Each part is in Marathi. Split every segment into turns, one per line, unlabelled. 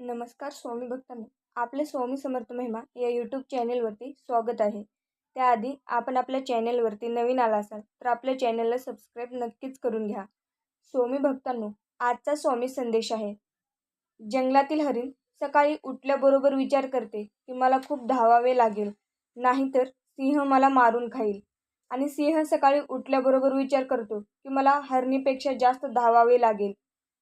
नमस्कार स्वामी भक्तांनो. आपले स्वामी समर्थ महिमा या यूट्यूब चॅनेलवरती स्वागत आहे. त्याआधी आपण आपल्या चॅनेलवरती नवीन आला असाल तर आपल्या चॅनेलला सबस्क्राईब नक्कीच करून घ्या. स्वामी भक्तांनो आजचा स्वामी संदेश आहे. जंगलातील हरिण सकाळी उठल्याबरोबर विचार करते की मला खूप धावावे लागेल नाहीतर सिंह मला मारून खाईल. आणि सिंह सकाळी उठल्याबरोबर विचार करतो की मला हरणीपेक्षा जास्त धावावे लागेल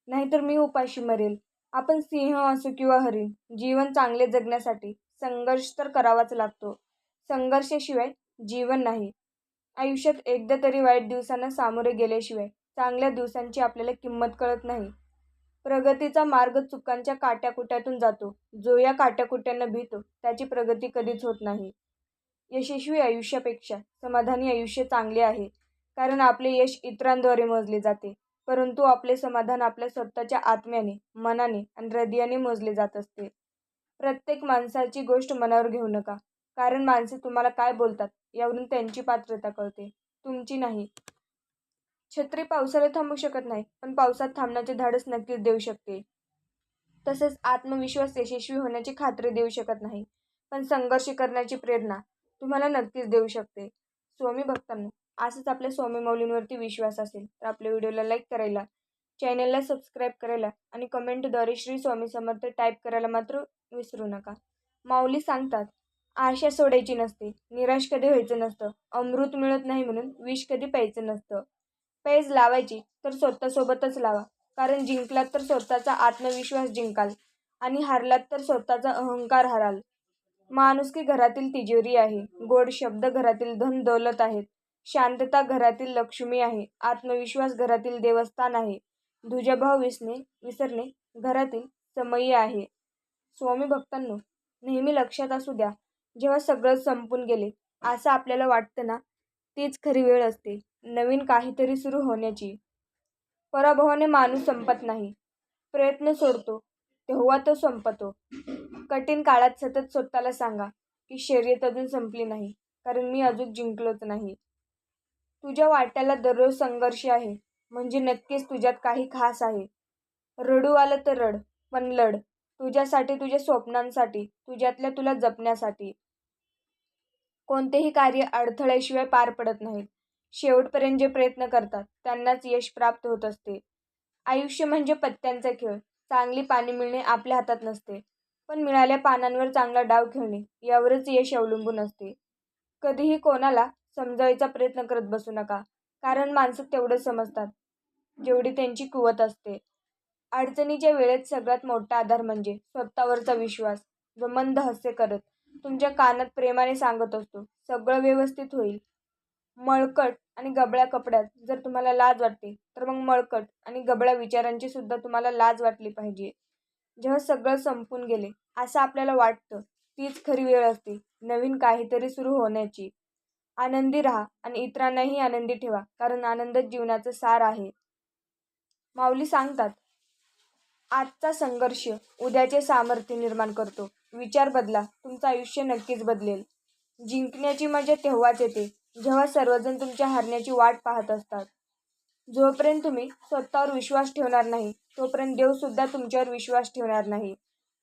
नाहीतर मी उपाशी मरेल. आपण सिंह असो किंवा हरिण जीवन चांगले जगण्यासाठी संघर्ष तर करावाच लागतो. संघर्षाशिवाय जीवन नाही. आयुष्यात एकदा तरी वाईट दिवसांना सामोरे गेल्याशिवाय चांगल्या दिवसांची आपल्याला किंमत कळत नाही. प्रगतीचा मार्ग चुकांच्या काट्याकुट्यातून जातो. जो या काट्याकुट्यांना भीतो त्याची प्रगती कधीच होत नाही. यशस्वी आयुष्यापेक्षा समाधानी आयुष्य चांगले आहे कारण आपले यश इतरांद्वारे मोजले जाते. परंतु आपले समाधान आपल्या स्वतःच्या आत्म्याने मनाने आणि हृदयाने मोजले जात असते. प्रत्येक माणसाची गोष्ट मनावर घेऊ नका. कारण माणसे तुम्हाला काय बोलतात यावरून त्यांची पात्रता कळते. तुमची नाही. छत्री पावसाला थांबू शकत नाही पण पावसात थांबण्याचे धाडस नक्कीच देऊ शकते. तसेच आत्मविश्वास यशस्वी होण्याची खात्री देऊ शकत नाही. पण संघर्ष करण्याची प्रेरणा तुम्हाला नक्कीच देऊ शकते. स्वामी भक्तांना असंच आपल्या स्वामी मौलींवरती विश्वास असेल तर आपल्या व्हिडिओला लाईक करायला चॅनलला सबस्क्राईब करायला आणि कमेंटद्वारे श्री स्वामी समर्थ टाईप करायला मात्र विसरू नका. माऊली सांगतात आशा सोडायची नसते निराश कधी व्हायचं नसतं अमृत मिळत नाही म्हणून विष कधी प्यायचं नसतं. पैज लावायची तर स्वतःसोबतच लावा कारण जिंकलात तर स्वतःचा आत्मविश्वास जिंकाल आणि हारलात तर स्वतःचा अहंकार हाराल. माणुसकी घरातील तिजोरी आहे गोड शब्द घरातील धन दौलत आहेत. शांतता घरातील लक्ष्मी आहे. आत्मविश्वास घरातील देवस्थान आहे. दुजाभाव विसणे विसरणे घरातील समयी आहे. स्वामी भक्तांनो नेहमी लक्षात असू द्या जेव्हा सगळं संपून गेले असं आपल्याला वाटतं ना? तीच खरी वेळ असते. नवीन काहीतरी सुरू होण्याची. पराभवाने माणूस संपत नाही. प्रयत्न सोडतो तेव्हा तो संपतो. कठीण काळात सतत स्वतःला सांगा की शर्यत अजून संपली नाही कारण मी अजून जिंकलोच नाही. तुझ्या वाट्याला दररोज संघर्ष आहे. म्हणजे नक्कीच तुझ्यात काही खास आहे. रडू आलं तर रड पण लढ. तुझ्यासाठी तुझ्या स्वप्नांसाठी तुझ्यातल्या तुला जपण्यासाठी. कोणतेही कार्य अडथळ्याशिवाय पार पडत नाहीत. शेवटपर्यंत जे प्रयत्न करतात त्यांनाच यश प्राप्त होत असते. आयुष्य म्हणजे पत्त्यांचा खेळ. चांगली पाणी मिळणे आपल्या हातात नसते. पण मिळाल्या पानांवर चांगला डाव खेळणे यावरच यश अवलंबून असते. कधीही कोणाला समजावायचा प्रयत्न करत बसू नका. कारण माणसं तेवढं समजतात जेवढी त्यांची कुवत असते. अडचणीच्या वेळेत सगळ्यात मोठा आधार म्हणजे स्वतःवरचा विश्वास जो मंद हस्य करत तुमच्या कानात प्रेमाने सांगत असतो सगळं व्यवस्थित होईल. मळकट आणि गबळ्या कपड्यात जर तुम्हाला लाज वाटते तर मग मळकट आणि गबळ्या विचारांची सुद्धा तुम्हाला लाज वाटली पाहिजे. जेव्हा सगळं संपून गेले असं आपल्याला वाटतं तीच खरी वेळ असते नवीन काहीतरी सुरू होण्याची. आनंदी राहा आणि इतरांनाही आनंदी ठेवा कारण आनंदच जीवनाचं सार आहे. माऊली सांगतात आजचा संघर्ष उद्याचे सामर्थ्य निर्माण करतो. विचार बदला तुमचं आयुष्य नक्कीच बदलेल. जिंकण्याची मजा तेव्हाच येते जेव्हा सर्वजण तुमच्या हरण्याची वाट पाहत असतात. जोपर्यंत तुम्ही स्वतःवर विश्वास ठेवणार नाही तोपर्यंत देवसुद्धा तुमच्यावर विश्वास ठेवणार नाही.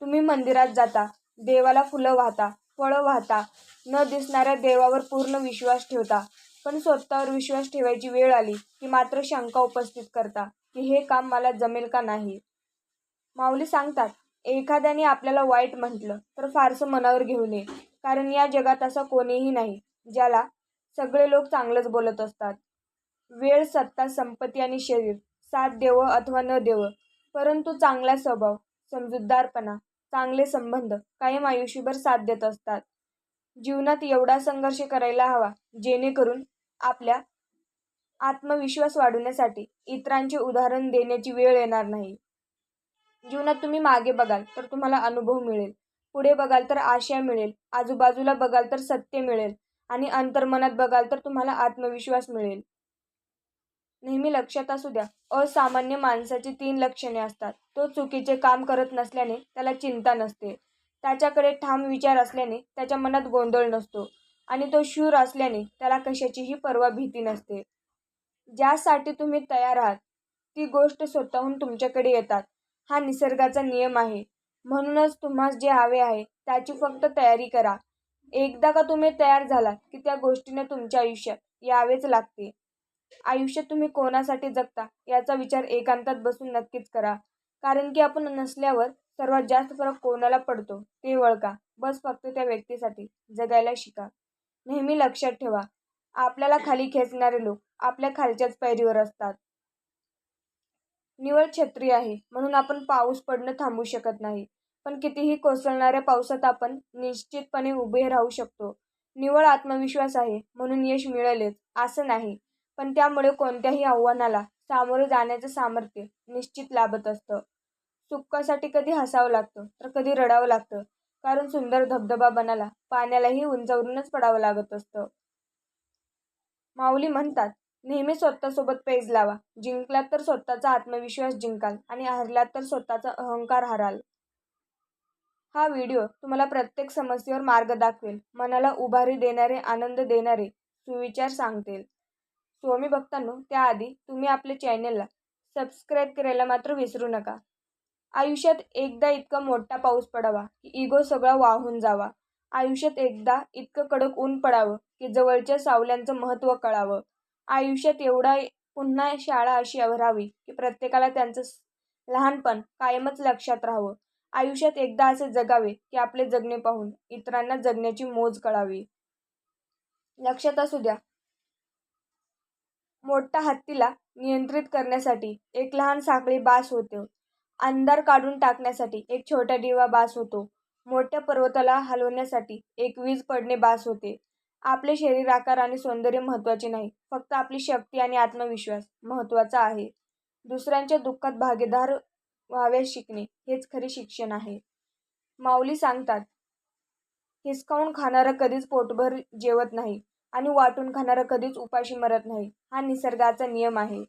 तुम्ही मंदिरात जाता देवाला फुलं वाहता फळं वाहता न दिसणाऱ्या देवावर पूर्ण विश्वास ठेवता. पण स्वतःवर विश्वास ठेवायची वेळ आली की मात्र शंका उपस्थित करता की हे काम मला जमेल का नाही? माऊली सांगतात एखाद्याने आपल्याला वाईट म्हटलं तर फारसं मनावर घेऊ नये. कारण या जगात असा कोणीही नाही ज्याला सगळे लोक चांगलंच बोलत असतात. वेळ सत्ता संपत्ती आणि शरीर साथ देवं अथवा न देवं परंतु चांगला स्वभाव समजूतदारपणा चांगले संबंध कायम आयुष्यभर साथ देत असतात. जीवनात एवढा संघर्ष करायला हवा जेणेकरून आपल्या आत्मविश्वास वाढवण्यासाठी इतरांचे उदाहरण देण्याची वेळ येणार नाही. जीवनात तुम्ही मागे बघाल तर तुम्हाला अनुभव मिळेल. पुढे बघाल तर आशा मिळेल. आजूबाजूला बघाल तर सत्य मिळेल. आणि अंतर्मनात बघाल तर तुम्हाला आत्मविश्वास मिळेल. नेहमी लक्षात असू द्या असामान्य माणसाची तीन लक्षणे असतात. तो चुकीचे काम करत नसल्याने त्याला चिंता नसते. त्याच्याकडे ठाम विचार असल्याने त्याच्या मनात गोंधळ नसतो आणि तो शूर असल्याने त्याला कशाचीही परवा भीती नसते. ज्यासाठी तुम्ही तयार आहात ती गोष्ट स्वतःहून तुमच्याकडे येतात. हा निसर्गाचा नियम आहे. म्हणूनच तुम्हास जे हवे आहे त्याची फक्त तयारी करा. एकदा का तुम्ही तयार झालात की त्या गोष्टीने तुमच्या आयुष्यात यावेच लागते. आयुष्य तुम्ही कोणासाठी जगता याचा विचार एकांतात बसून नक्कीच करा. कारण की आपण नसल्यावर सर्वात जास्त फरक कोणाला पडतो ते वळका बस फक्त त्या व्यक्तीसाठी. जगायला शिका. नेहमी लक्षात ठेवा. आपल्याला खाली खेचणारे लोक आपल्या खालच्याच पायरीवर असतात. निवळ छत्री आहे. म्हणून आपण पाऊस पडणं थांबवू शकत नाही. पण कितीही कोसळणाऱ्या पावसात आपण निश्चितपणे उभे राहू शकतो. निवळ आत्मविश्वास आहे. म्हणून यश मिळेलच. असं नाही. पण त्यामुळे कोणत्याही आव्हानाला सामोरे जाण्याचं सामर्थ्य निश्चित लाभत असतं. सुखासाठी कधी हसावं लागतं तर कधी रडावं लागतं. कारण सुंदर धबधबा बनाला पाण्यालाही उंचावरूनच पडावं लागत असतं. माऊली म्हणतात नेहमी स्वतःसोबत पेज लावा. जिंकलात तर स्वतःचा आत्मविश्वास जिंकाल आणि हरलात तर स्वतःचा अहंकार हराल. हा व्हिडिओ तुम्हाला प्रत्येक समस्येवर मार्ग दाखवेल. मनाला उभारी देणारे आनंद देणारे सुविचार सांगतील. स्वामी भक्तांनो त्याआधी तुम्ही आपल्या चॅनलला सबस्क्राईब करायला मात्र विसरू नका. आयुष्यात एकदा इतका मोठा पाऊस पडावा की इगो सगळा वाहून जावा. आयुष्यात एकदा इतकं कडक ऊन पडावं की जवळच्या सावल्यांचं महत्त्व कळावं. आयुष्यात एवढा पुन्हा शाळा अशी राहावी की प्रत्येकाला त्यांचं लहानपण कायमच लक्षात राहावं. आयुष्यात एकदा असे जगावे की आपले जगणे पाहून इतरांना जगण्याची मोज कळावी. लक्षात असू द्या मोठ्या हत्तीला नियंत्रित करण्यासाठी एक लहान साखळी बास होते. अंधार काढून टाकण्यासाठी एक छोटा दिवा बास होतो. मोठ्या पर्वताला हलवण्यासाठी एक वीज पडणे बास होते. आपले शरीर आकार आणि सौंदर्य महत्त्वाचे नाही फक्त आपली शक्ती आणि आत्मविश्वास महत्त्वाचा आहे. दुसऱ्यांच्या दुःखात भागीदार व्हावे शिकणे हेच खरे शिक्षण आहे. माऊली सांगतात हिसकावून खाणारा कधीच पोटभर जेवत नाही. आणि वाटून खाणारा कधीच उपाशी मरत नाही. हा निसर्गाचा नियम आहे.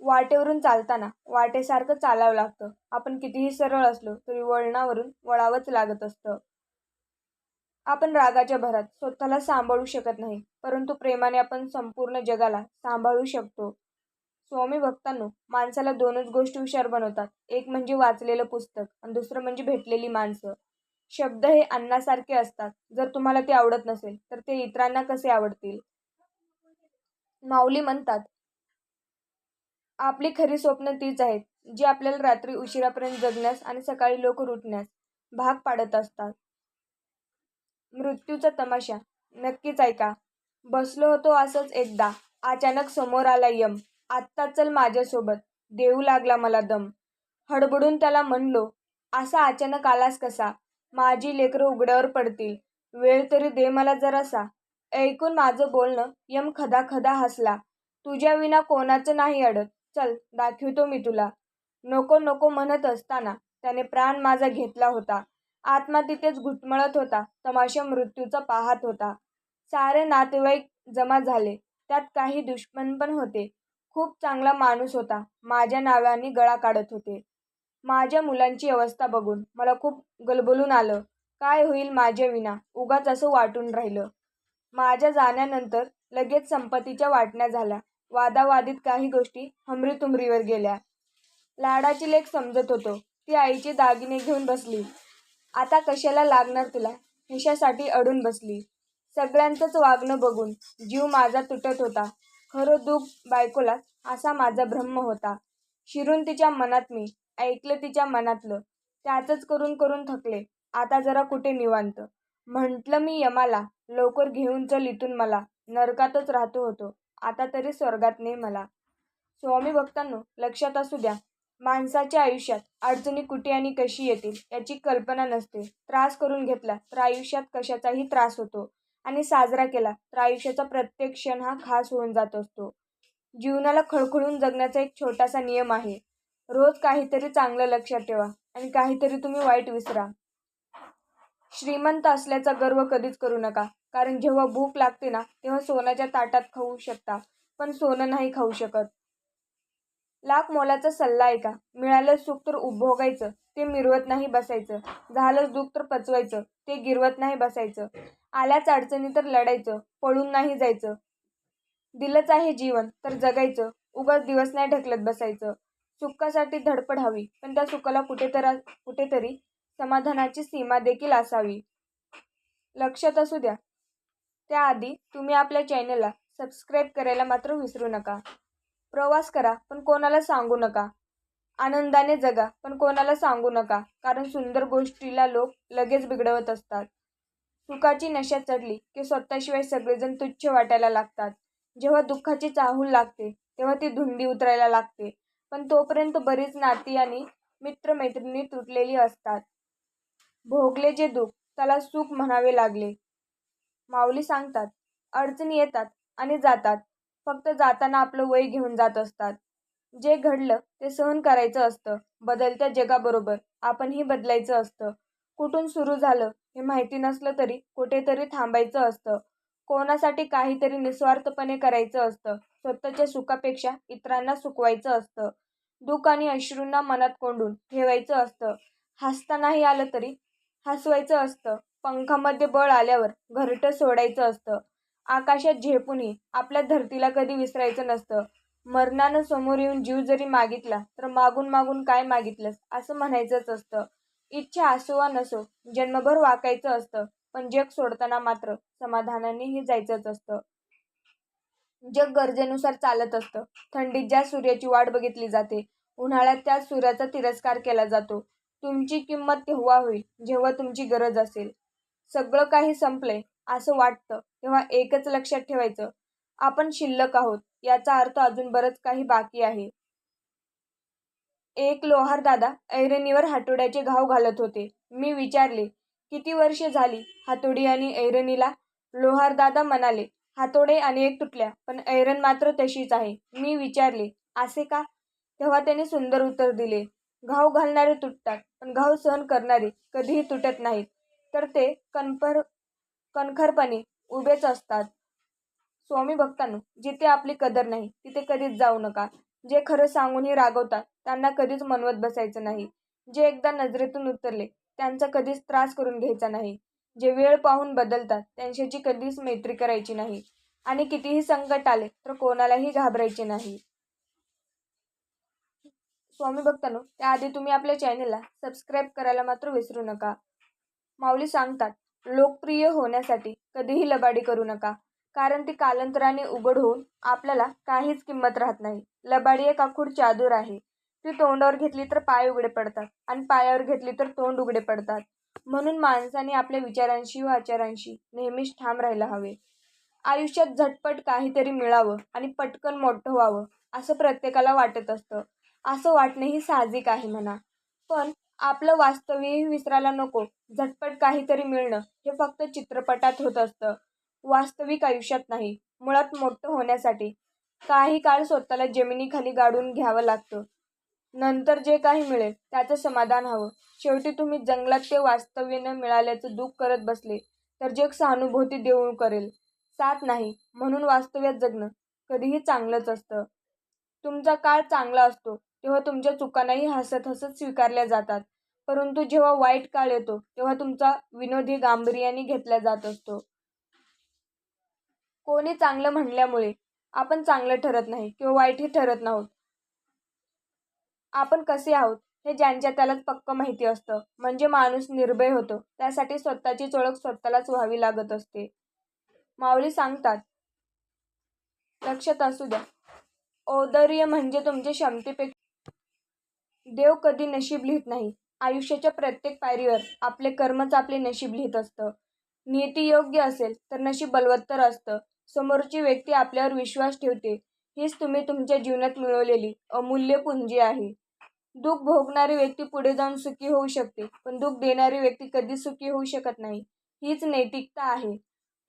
वाटेवरून चालताना वाटेसारखं चालावं लागतं. आपण कितीही सरळ असलो तरी वळणावरून वळावंच लागत असतं. आपण रागाच्या भरात स्वतःला सांभाळू शकत नाही परंतु प्रेमाने आपण संपूर्ण जगाला सांभाळू शकतो. स्वामी भक्तांनो माणसाला दोनच गोष्टी हुशार बनवतात. एक म्हणजे वाचलेलं पुस्तक आणि दुसरं म्हणजे भेटलेली माणसं. शब्द हे अन्नासारखे असतात. जर तुम्हाला ते आवडत नसेल तर ते इतरांना कसे आवडतील? माऊली म्हणतात आपली खरी स्वप्न तीच आहेत जी आपल्याला रात्री उशिरापर्यंत जगण्यास आणि सकाळी लोक उठण्यास भाग पाडत असतात. मृत्यूचा तमाशा नक्कीच ऐका. बसलो होतो असंच एकदा. अचानक समोर आला यम. आत्ता चल माझ्यासोबत. देऊ लागला मला दम. हडबडून त्याला म्हणलो असा अचानक आलास कसा? माझी लेकरं उघड्यावर पडतील. वेळ तरी दे मला जरासा. ऐकून माझं बोलणं यम खदा खदा हसला. तुझ्या विना कोणाचं नाही अडत. चल दाखवतो मी तुला. नको नको म्हणत असताना त्याने प्राण माझा घेतला होता. आत्मा तिथेच घुटमळत होता. तमाशा मृत्यूचा पाहत होता. सारे नातेवाईक जमा झाले. त्यात काही दुश्मन पण होते. खूप चांगला माणूस होता. माझ्या नावाने गळा काढत होते. माझ्या मुलांची अवस्था बघून मला खूप गलबलून आलं. काय होईल माझ्या विना? उगाच असं वाटून राहिलं. माझ्या जाण्यानंतर लगेच संपत्तीच्या वाटण्या झाल्या. वादावादीत काही गोष्टी हमरीतुमरीवर गेल्या. लाडाची लेख समजत होतो. ती आईचे दागिने घेऊन बसली. आता कशाला लागणार तुला? हिशासाठी अडून बसली. सगळ्यांचंच वागणं बघून जीव माझा तुटत होता. खरं दुःख बायकोला असा माझा ब्रह्म होता. शिरून तिच्या मनात मी ऐकलं तिच्या मनातलं. त्याचंच करून करून थकले. आता जरा कुठे निवांत? म्हटलं मी यमाला लवकर घेऊन चल इथून मला. नरकातच राहतो होतो. आता तरी स्वर्गात नाही मला. स्वामी भक्तांनो लक्षात असू द्या. माणसाच्या आयुष्यात अडचणी कुठे आणि कशी येतील याची कल्पना नसते. त्रास करून घेतला तर आयुष्यात कशाचाही त्रास होतो. आणि साजरा केला तर आयुष्याचा प्रत्येक क्षण हा खास होऊन जात असतो. जीवनाला खळखळून जगण्याचा एक छोटासा नियम आहे. रोज काहीतरी चांगलं लक्षात ठेवा आणि काहीतरी तुम्ही वाईट विसरा. श्रीमंत असल्याचा गर्व कधीच करू नका कारण जेव्हा भूक लागते ना तेव्हा सोन्याच्या ताटात खाऊ शकता पण सोनं नाही खाऊ शकत. लाख मोलाचा सल्ला ऐका. मिळालं सुख तर उपभोगायचं ते मिरवत नाही बसायचं. झालं दुःख तर पचवायचं ते गिरवत नाही बसायचं. आल्याच अडचणी तर लढायचं पळून नाही जायचं. दिलंच आहे जीवन तर जगायचं. उगाच दिवस नाही ढकलत बसायचं. सुखासाठी धडपड हवी पण त्या सुखाला कुठेतरी कुठेतरी समाधानाची सीमा देखील असावी. लक्षात असू द्या. त्याआधी तुम्ही आपल्या चॅनलला सबस्क्राईब करायला मात्र विसरू नका. प्रवास करा पण कोणाला सांगू नका. आनंदाने जगा पण कोणाला सांगू नका कारण सुंदर गोष्टीला लोक लगेच बिघडवत असतात. सुखाची नशा चढली की स्वतःशिवाय सगळेजण तुच्छ वाटायला लागतात. जेव्हा दुःखाची चाहूल लागते तेव्हा ती धुंदी उतरायला लागते. पण तोपर्यंत बरीच नाती आणि मित्रमैत्रिणी तुटलेली असतात. भोगले जे दुःख त्याला सुख म्हणावे लागले. माऊली सांगतात अडचणी येतात आणि जातात. फक्त जाताना आपलं वय घेऊन जात असतात. जे घडलं ते सहन करायचं असतं. बदलत्या जगाबरोबर आपणही बदलायचं असतं. कुठून सुरू झालं हे माहिती नसलं तरी कुठेतरी थांबायचं असतं. कोणासाठी काहीतरी निस्वार्थपणे करायचं असतं. स्वतःच्या सुखापेक्षा इतरांना सुखवायचं असतं. दुःख आणि अश्रूंना मनात कोंडून ठेवायचं असतं. हसतानाही आलं तरी हसवायचं असतं. पंखामध्ये बळ आल्यावर घरटं सोडायचं असतं. आकाशात झेपूनही आपल्या धरतीला कधी विसरायचं नसतं. मरणानं समोर येऊन जीव जरी मागितला तर मागून मागून काय मागितलंस? असं म्हणायचंच असतं. इच्छा असो वा नसो जन्मभर वाकायचं असतं. पण जग सोडताना मात्र समाधानानेही जायचंच असतं. जग गरजेनुसार चालत असतं. थंडीत ज्या सूर्याची वाट बघितली जाते उन्हाळ्यात त्या सूर्याचा तिरस्कार केला जातो. तुमची किंमत तेव्हा होईल जेव्हा तुमची गरज असेल. सगळं काही संपले असं वाटतं तेव्हा एकच लक्षात ठेवायचं आपण शिल्लक आहोत याचा अर्थ अजून बरंच काही बाकी आहे. एक लोहार दादा ऐरणीवर हातोड्याचे घाव घालत होते. मी विचारले किती वर्षे झाली हातोडी आणि ऐरणीला? लोहार दादा म्हणाले हातोडे अनेक तुटल्या पण ऐरण मात्र तशीच आहे. मी विचारले असे का? तेव्हा त्याने सुंदर उत्तर दिले घाव घालणारे तुटतात पण घाव सहन करणारे कधीही तुटत नाहीत. तर ते कणपर कणखरपणे उभेच असतात. स्वामी भक्तांनो जिथे आपली कदर नाही तिथे कधीच जाऊ नका. जे खरं सांगूनही रागवतात त्यांना कधीच मनवत बसायचं नाही. जे एकदा नजरेतून उतरले त्यांचा कधीच त्रास करून घ्यायचा नाही. जे वेळ पाहून बदलतात त्यांच्याशी कधीच मैत्री करायची नाही. आणि कितीही संकट आले तर कोणालाही घाबरायचे नाही. स्वामी भक्तांनो त्याआधी तुम्ही आपल्या चॅनेलला सबस्क्राईब करायला मात्र विसरू नका. माऊली सांगतात लोकप्रिय होण्यासाठी कधीही लबाडी करू नका कारण ती कालांतराने उघड होऊन आपल्याला काहीच किंमत राहत नाही. लबाडी एक आखूड चादूर आहे. ती तोंडावर घेतली तर पाय उघडे पडतात आणि पायावर घेतली तर तोंड उघडे पडतात. म्हणून माणसाने आपल्या विचारांशी व आचारांशी नेहमीच ठाम राहायला हवे. आयुष्यात झटपट काहीतरी मिळावं आणि पटकन मोठं व्हावं असं प्रत्येकाला वाटत असतं. असं वाटणंही साहजिक आहे म्हणा. पण आपलं वास्तव्यही विसरायला नको. झटपट काहीतरी मिळणं हे फक्त चित्रपटात होत असतं. वास्तविक आयुष्यात नाही मुळात मोठं होण्यासाठी. काही काळ स्वतःला जमिनीखाली गाडून घ्यावं लागतं. नंतर जे काही मिळेल त्याचं समाधान हवं. शेवटी तुम्ही जंगलात ते वास्तव्य न मिळाल्याचं दुःख करत बसले तर जग सहानुभूती देऊ करेल. साथ नाही म्हणून वास्तव्यात जगणं कधीही चांगलंच असतं. तुमचा काळ चांगला असतो तेव्हा तुमच्या चुकांनाही हसत हसत स्वीकारल्या जातात. परंतु जेव्हा वाईट काळ येतो तेव्हा तुमचा विनोदी गांभीर्याने घेतला जात असतो. कोणी चांगलं म्हणल्यामुळे आपण चांगलं ठरत नाही किंवा वाईटही ठरत नाहोत. आपण कसे आहोत? हे ज्यांच्या त्यालाच पक्क माहिती असतं. म्हणजे माणूस निर्भय होतो. त्यासाठी स्वतःची ओळख स्वतःलाच व्हावी लागत असते. माऊली सांगतात लक्षात असू द्या. औदर्य म्हणजे तुमच्या क्षमतेपेक्षा देव कधी नशीब लिहित नाही. आयुष्याच्या प्रत्येक पायरीवर आपले कर्मच आपले नशीब लिहित असतं. नियती योग्य असेल तर नशीब बलवत्तर असतं. समोरची व्यक्ती आपल्यावर विश्वास ठेवते. हीच तुम्ही तुमच्या जीवनात मिळवलेली अमूल्य पुंजी आहे. दुःख भोगणारी व्यक्ती पुढे जाऊन सुखी होऊ शकते पण दुःख देणारी व्यक्ती कधी सुखी होऊ शकत नाही हीच नैतिकता आहे.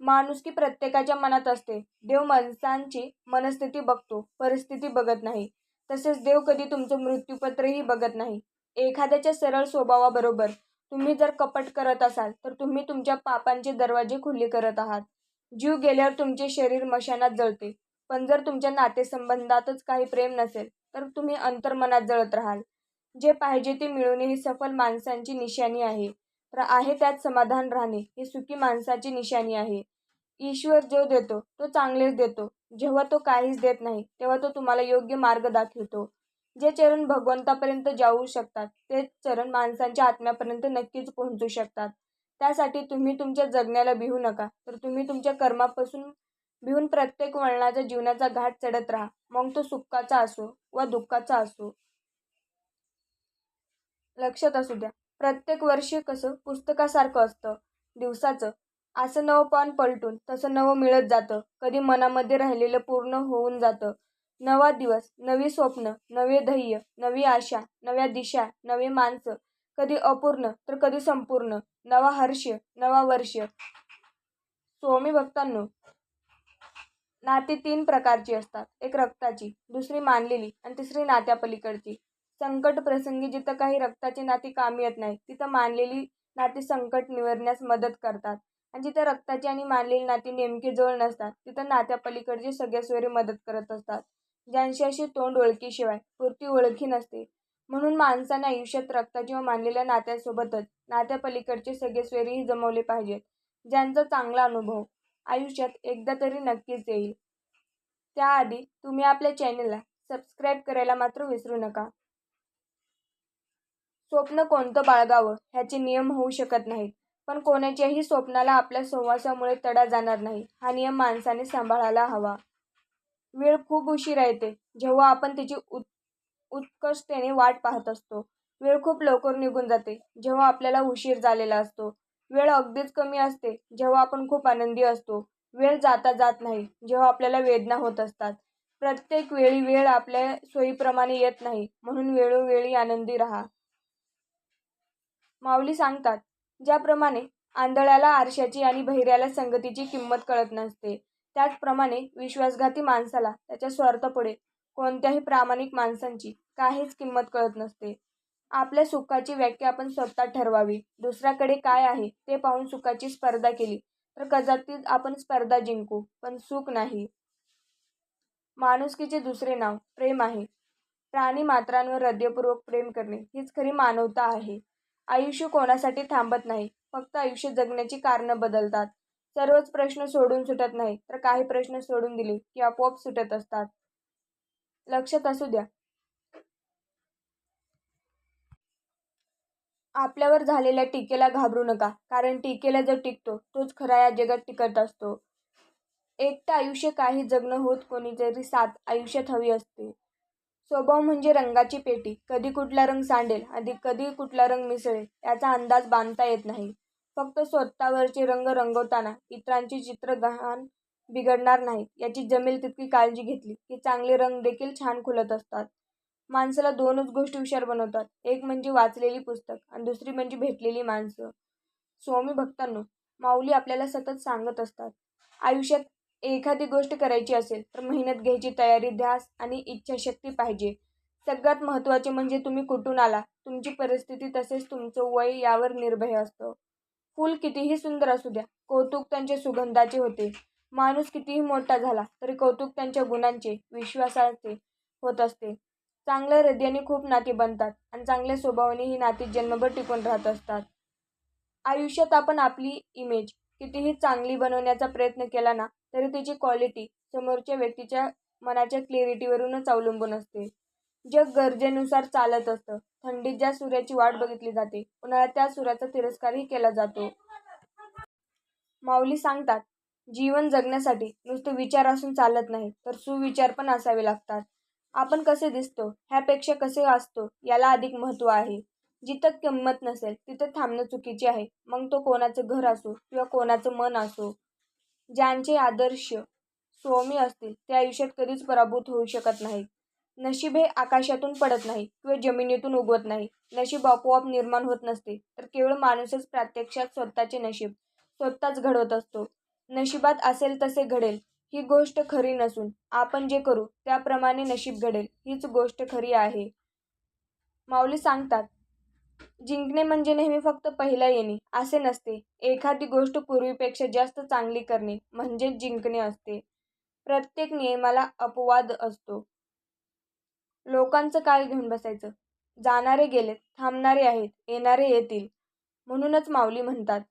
माणुसकी प्रत्येकाच्या मनात असते. देव माणसांची मनस्थिती बघतो परिस्थिती बघत नाही. तसेच देव कधी तुमचं मृत्यूपत्रही बघत नाही. एखाद्याच्या सरळ स्वभावाबरोबर तुम्ही जर कपट करत असाल तर तुम्ही तुमच्या पापांचे दरवाजे खुले करत आहात. जीव गेल्यावर तुमचे शरीर मशानात जळते. पण जर तुमच्या नातेसंबंधातच काही प्रेम नसेल तर तुम्ही अंतर्मनात जळत राहाल. जे पाहिजे ते मिळवणे ही सफल माणसांची निशाणी आहे. तर आहे त्यात समाधान राहणे ही सुखी माणसाची निशाणी आहे. ईश्वर जो देतो तो चांगलेच देतो. जेव्हा तो काहीच देत नाही तेव्हा तो तुम्हाला योग्य मार्ग दाखवतो. जे चरण भगवंतापर्यंत जाऊ शकतात तेच चरण माणसांच्या आत्म्यापर्यंत नक्कीच पोहोचू शकतात. त्यासाठी तुम्ही तुमच्या जगण्याला भिवू नका. तर तुम्ही तुमच्या कर्मापासून भिवून प्रत्येक वळणाचा जीवनाचा घाट चढत राहा. मग तो सुखाचा असो वा दुःखाचा असो. लक्षात असू द्या. प्रत्येक वर्षी कसं पुस्तकासारखं असतं. दिवसाचं. असं नवं पान पलटून तसं नवं मिळत जातं. कधी मनामध्ये राहिलेलं पूर्ण होऊन जातं. नवा दिवस नवी स्वप्न नवे ध्येय नवी आशा नव्या दिशा नवी माणसं. कधी अपूर्ण तर कधी संपूर्ण. नवा हर्ष नवा वर्ष स्वामी भक्तांनो नाती तीन प्रकारची असतात. एक रक्ताची दुसरी मानलेली आणि तिसरी नात्या संकटप्रसंगी संकट प्रसंगी जिथं काही रक्ताची नाती कामी येत नाही तिथं मानलेली नाती संकट निवारण्यास मदत करतात. आणि जिथं रक्ताची आणि मानलेली नाती नेमकी जवळ नसतात तिथं नात्यापलीकडचे सगळ्या सोयरे मदत करत असतात. ज्यांशी अशी तोंड ओळखीशिवाय पुरती ओळखी नसते. म्हणून माणसाने आयुष्यात रक्ताची व मानलेल्या नात्यासोबतच नात्यापलीकडचे सगळे सोयरीही जमवले पाहिजेत. ज्यांचा चांगला अनुभव आयुष्यात एकदा तरी नक्कीच येईल. त्याआधी तुम्ही आपल्या चॅनलला सबस्क्राईब करायला मात्र विसरू नका. स्वप्न कोणतं बाळगावं ह्याचे नियम होऊ शकत नाहीत. पण कोणाच्याही स्वप्नाला आपल्या सहवासामुळे तडा जाणार नाही. हा नियम माणसाने सांभाळायला हवा. वेळ खूप उशिरा येते. जेव्हा आपण तिची उत् उत्कर्षतेने वाट पाहत असतो. वेळ खूप लवकर निघून जाते. जेव्हा आपल्याला उशीर झालेला असतो. वेळ अगदीच कमी असते. जेव्हा आपण खूप आनंदी असतो. वेळ जाता जात नाही. जेव्हा आपल्याला वेदना होत असतात. प्रत्येक वेळी वेळ आपल्या सोयीप्रमाणे येत नाही. म्हणून वेळोवेळी आनंदी राहा. माऊली सांगतात ज्याप्रमाणे आंधळ्याला आरशाची आणि बहिऱ्याला संगतीची किंमत कळत नसते त्याचप्रमाणे विश्वासघाती माणसाला त्याच्या स्वार्थपुढे कोणत्याही प्रामाणिक माणसांची काहीच किंमत कळत नसते. आपल्या सुखाची व्याख्या आपण स्वतः ठरवावी. दुसऱ्याकडे काय आहे ते पाहून सुखाची स्पर्धा केली तर कदाचित आपण स्पर्धा जिंकू पण सुख नाही. माणुसकीचे दुसरे नाव प्रेम आहे. प्राणी मात्रांवर हृदयपूर्वक प्रेम करणे हीच खरी मानवता आहे. आयुष्य कोणासाठी थांबत नाही फक्त आयुष्य जगण्याची कारणं बदलतात. सर्वच प्रश्न सोडून सुटत नाही तर काही प्रश्न सोडून दिले की आपोआप सुटत असतात. लक्षात असू द्या. आपल्यावर झालेल्या टीकेला घाबरू नका कारण टीकेला जो टिकतो तोच खरा या जगात टिकत असतो. एकटं आयुष्य काही जगणं होत कोणीतरी साथ आयुष्यात हवी असते. स्वभाव म्हणजे रंगाची पेटी. कधी कुठला रंग सांडेल आणि कधी कुठला रंग मिसळेल याचा अंदाज बांधता येत नाही. फक्त स्वतःवरचे रंग रंगवताना इतरांची चित्र गहाण बिघडणार नाहीत. याची जमेल तितकी काळजी घेतली की चांगले रंग देखील छान खुलत असतात. माणसाला दोनच गोष्टी हुशार बनवतात. एक म्हणजे वाचलेली पुस्तक आणि दुसरी म्हणजे भेटलेली माणसं. स्वामी भक्तांनो माऊली आपल्याला सतत सांगत असतात. आयुष्यात एखादी गोष्ट करायची असेल तर मेहनत घ्यायची तयारी ध्यास आणि इच्छाशक्ती पाहिजे. सगळ्यात महत्त्वाचे म्हणजे तुम्ही कुठून आला तुमची परिस्थिती तसेच तुमचं वय यावर निर्भय असतं. फूल कितीही सुंदर असू द्या कौतुक त्यांच्या सुगंधाचे होते. माणूस कितीही मोठा झाला तरी कौतुक त्यांच्या गुणांचे विश्वासाचे होत असते. चांगल्या हृदयाने खूप नाती बनतात आणि चांगल्या स्वभावाने ही नाती जन्मभर टिकून राहत असतात. आयुष्यात आपण आपली इमेज कितीही चांगली बनवण्याचा प्रयत्न केला ना तरी त्याची क्वालिटी समोरच्या व्यक्तीच्या मनाच्या क्लिअरिटीवरूनच अवलंबून असते. जग गरजेनुसार चालत असतं. थंडीत ज्या सूर्याची वाट बघितली जाते उन्हाळ्यात त्या सूर्याचा तिरस्कारही केला जातो. माऊली सांगतात जीवन जगण्यासाठी नुसतं विचार असून चालत नाही तर सुविचार पण असावे लागतात. आपण कसे दिसतो ह्यापेक्षा कसे असतो याला अधिक महत्त्व आहे. जिथं किंमत नसेल तिथं थांबणं चुकीचे आहे. मग तो कोणाचं घर असो किंवा कोणाचं मन असो ज्यांचे आदर्श स्वामी असतील ते आयुष्यात कधीच पराभूत होऊ शकत नाहीत. नशीब हे आकाशातून पडत नाही किंवा जमिनीतून उगवत नाही नशीब आपोआप निर्माण होत नसते. तर केवळ माणूसच प्रत्यक्षात स्वतःचे नशीब स्वतःच घडवत असतो. नशिबात असेल तसे घडेल ही गोष्ट खरी नसून. आपण जे करू त्याप्रमाणे नशीब घडेल हीच गोष्ट खरी आहे. माऊली सांगतात जिंकणे म्हणजे नेहमी फक्त पहिला येणे असे नसते. एखादी गोष्ट पूर्वीपेक्षा जास्त चांगली करणे म्हणजेच जिंकणे असते. प्रत्येक नियमाला अपवाद असतो. लोकांचं काय घेऊन बसायचं. जाणारे गेलेत थांबणारे आहेत येणारे येतील. म्हणूनच माऊली म्हणतात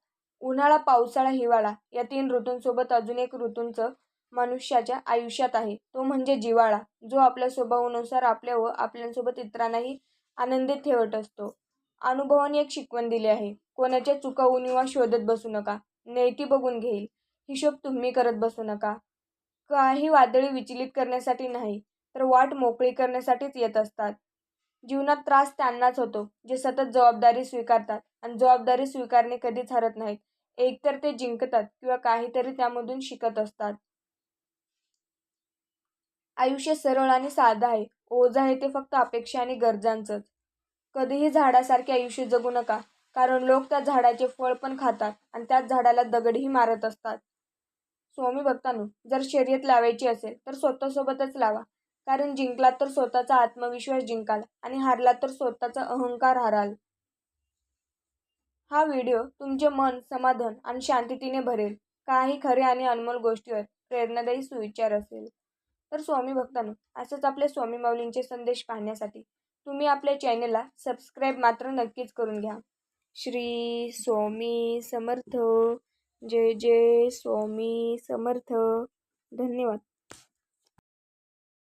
उन्हाळा पावसाळा हिवाळा या तीन ऋतूंसोबत अजून एक ऋतूंचं मनुष्याच्या आयुष्यात आहे. तो म्हणजे जिव्हाळा जो आपल्या स्वभावानुसार आपल्या व आपल्यासोबत इतरांनाही आनंदित ठेवत असतो. अनुभवाने एक शिकवण दिली आहे. कोणाच्या चुका उणिवा शोधत बसू नका. नेती बघून घेईल. हिशोब तुम्ही करत बसू नका. काही वादळी विचलित करण्यासाठी नाही तर वाट मोकळी करण्यासाठीच येत असतात. जीवनात त्रास त्यांनाच होतो जे सतत जबाबदारी स्वीकारतात आणि जबाबदारी स्वीकारणे कधीच हरत नाहीत. एकतर ते जिंकतात किंवा काहीतरी त्यामधून शिकत असतात. आयुष्य सरळ आणि साधं आहे. ओझ आहे ते फक्त अपेक्षा आणि गरजांचंच. कधीही झाडासारखे आयुष्य जगू नका कारण लोक त्या झाडाचे फळ पण खातात आणि त्याच झाडाला दगडही मारत असतात. स्वामी भक्तांनो जर शर्यत लावायची असेल तर स्वतःसोबतच लावा. कारण जिंकलात तर स्वतःचा आत्मविश्वास जिंकाल आणि हारला तर स्वतःचा अहंकार हाराल. हा व्हिडिओ तुमचे मन समाधान आणि शांततेने भरेल. काही खरे आणि अनमोल गोष्टीवर प्रेरणादायी सुविचार असेल. तर स्वामी भक्तांनो असंच आपले स्वामी माऊलींचे संदेश पाहण्यासाठी तुम्ही आपल्या चॅनलला सबस्क्राईब मात्र नक्कीच करून घ्या. श्री स्वामी समर्थ. जय जय स्वामी समर्थ. धन्यवाद.